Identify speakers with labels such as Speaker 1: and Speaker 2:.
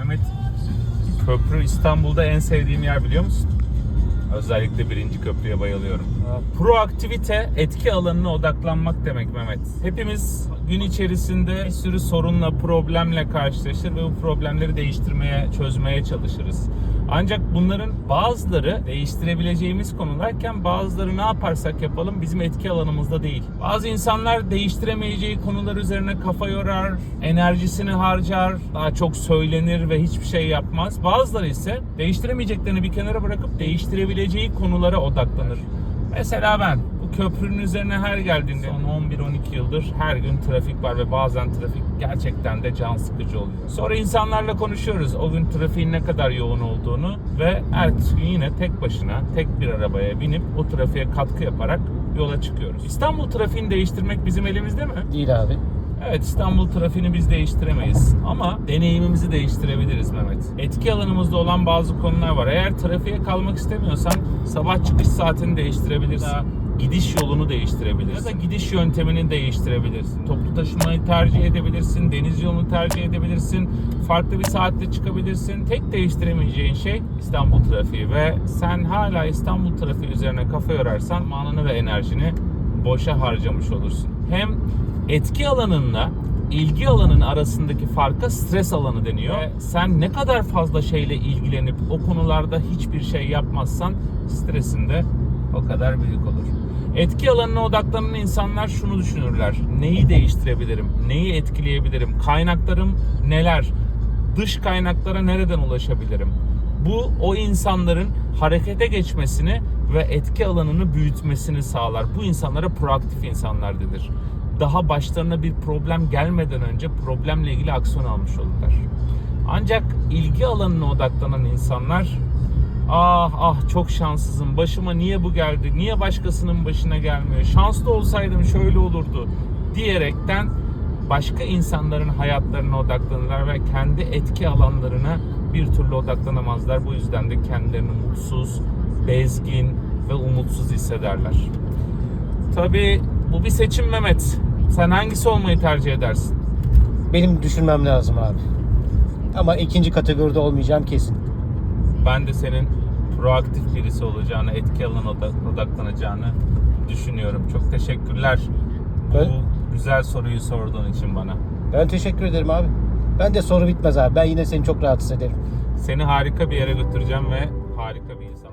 Speaker 1: Mehmet köprü İstanbul'da en sevdiğim yer biliyor musun? Özellikle birinci köprüye bayılıyorum. Proaktivite etki alanına odaklanmak demek Mehmet. Hepimiz gün içerisinde bir sürü sorunla, problemle karşılaşır ve bu problemleri değiştirmeye, çözmeye çalışırız. Ancak bunların bazıları değiştirebileceğimiz konularken bazıları ne yaparsak yapalım bizim etki alanımızda değil. Bazı insanlar değiştiremeyeceği konular üzerine kafa yorar, enerjisini harcar, daha çok söylenir ve hiçbir şey yapmaz. Bazıları ise değiştiremeyeceklerini bir kenara bırakıp değiştirebileceği konulara odaklanır. Mesela ben köprünün üzerine her geldiğinde son 11-12 yıldır her gün trafik var ve bazen trafik gerçekten de can sıkıcı oluyor. Sonra insanlarla konuşuyoruz o gün trafiğin ne kadar yoğun olduğunu ve ertesi gün yine tek başına tek bir arabaya binip o trafiğe katkı yaparak yola çıkıyoruz. İstanbul trafiğini değiştirmek bizim elimizde mi?
Speaker 2: Değil abi.
Speaker 1: Evet İstanbul trafiğini biz değiştiremeyiz ama deneyimimizi değiştirebiliriz Mehmet. Etki alanımızda olan bazı konular var. Eğer trafiğe kalmak istemiyorsan sabah çıkış saatini değiştirebilirsin. Gidiş yolunu değiştirebilirsin. Ya da gidiş yöntemini değiştirebilirsin. Toplu taşımayı tercih edebilirsin. Deniz yolunu tercih edebilirsin. Farklı bir saatte çıkabilirsin. Tek değiştiremeyeceğin şey İstanbul trafiği ve sen hala İstanbul trafiği üzerine kafa yorarsan zamanını ve enerjini boşa harcamış olursun. Hem etki alanınla ilgi alanın arasındaki farka stres alanı deniyor. Ve sen ne kadar fazla şeyle ilgilenip o konularda hiçbir şey yapmazsan stresin de o kadar büyük olur. Etki alanına odaklanan insanlar şunu düşünürler. Neyi değiştirebilirim? Neyi etkileyebilirim? Kaynaklarım neler? Dış kaynaklara nereden ulaşabilirim? Bu o insanların harekete geçmesini ve etki alanını büyütmesini sağlar. Bu insanlara proaktif insanlar denir. Daha başlarına bir problem gelmeden önce problemle ilgili aksiyon almış olurlar. Ancak ilgi alanına odaklanan insanlar ah ah çok şanssızım başıma niye bu geldi niye başkasının başına gelmiyor şanslı olsaydım şöyle olurdu diyerekten başka insanların hayatlarına odaklanırlar ve kendi etki alanlarına bir türlü odaklanamazlar. Bu yüzden de kendilerini mutsuz, bezgin ve umutsuz hissederler. Tabii bu bir seçim Mehmet. Sen hangisi olmayı tercih edersin?
Speaker 2: Benim düşünmem lazım abi. Ama ikinci kategoride olmayacağım kesin.
Speaker 1: Ben de senin proaktif birisi olacağını, etki alanına odak- odaklanacağını düşünüyorum. Çok teşekkürler bu
Speaker 2: Ben-
Speaker 1: güzel soruyu sorduğun için bana.
Speaker 2: Ben teşekkür ederim abi. Ben de soru bitmez abi. Ben yine seni çok rahatsız ederim.
Speaker 1: Seni harika bir yere götüreceğim ve harika bir insan.